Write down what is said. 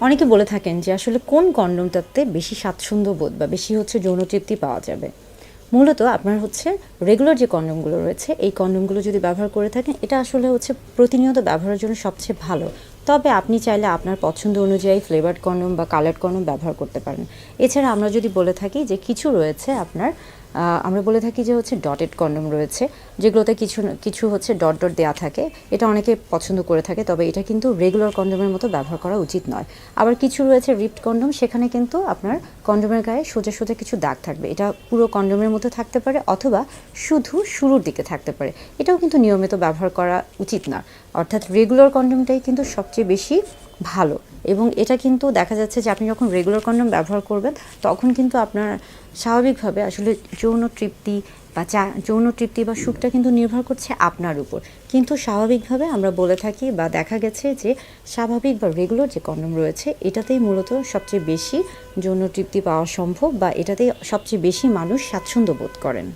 অনেকে বলে থাকেন যে আসলে কোন কন্ডমটাতে বেশি স্বাচ্ছন্দ্য বোধ বা বেশি হচ্ছে যৌন তৃপ্তি পাওয়া যাবে? মূলত আপনার হচ্ছে রেগুলার যে কন্ডমগুলো রয়েছে, এই কন্ডমগুলো যদি ব্যবহার করে থাকেন, এটা আসলে হচ্ছে প্রতিনিয়ত ব্যবহারের জন্য সবচেয়ে ভালো। তবে আপনি চাইলে আপনার পছন্দ অনুযায়ী ফ্লেভার্ড কন্ডম বা কালার্ড কন্ডম ব্যবহার করতে পারেন। এছাড়া আমরা যদি বলে থাকি যে কিছু রয়েছে আপনার আমরা বলে থাকি যে হচ্ছে ডটেড কন্ডম রয়েছে, যেগুলোতে কিছু কিছু হচ্ছে ডট ডট দেওয়া থাকে। এটা অনেকে পছন্দ করে থাকে, তবে এটা কিন্তু রেগুলার কন্ডমের মতো ব্যবহার করা উচিত নয়। আবার কিছু রয়েছে রিপ্ট কন্ডম সেখানে কিন্তু আপনার কন্ডমের গায়ে সোজা সোজা কিছু দাগ থাকবে। এটা পুরো কন্ডমের মতো থাকতে পারে, অথবা শুধু শুরুর দিকে থাকতে পারে। এটাও কিন্তু নিয়মিত ব্যবহার করা উচিত না। অর্থাৎ রেগুলার কন্ডমটাই কিন্তু সবচেয়ে বেশি ভালো। এবং এটা কিন্তু দেখা যাচ্ছে যে আপনি যখন রেগুলার কন্ডম ব্যবহার করবেন, তখন কিন্তু আপনার স্বাভাবিকভাবে আসলে যৌন তৃপ্তি বা চা, যৌন তৃপ্তি বা সুখটা কিন্তু নির্ভর করছে আপনার উপর। কিন্তু স্বাভাবিকভাবে আমরা বলে থাকি বা দেখা গেছে যে স্বাভাবিক বা রেগুলার যে কন্ডম রয়েছে, এটাতেই মূলত সবচেয়ে বেশি যৌন তৃপ্তি পাওয়া সম্ভব বা এটাতেই সবচেয়ে বেশি মানুষ স্বাচ্ছন্দ্য বোধ করেন।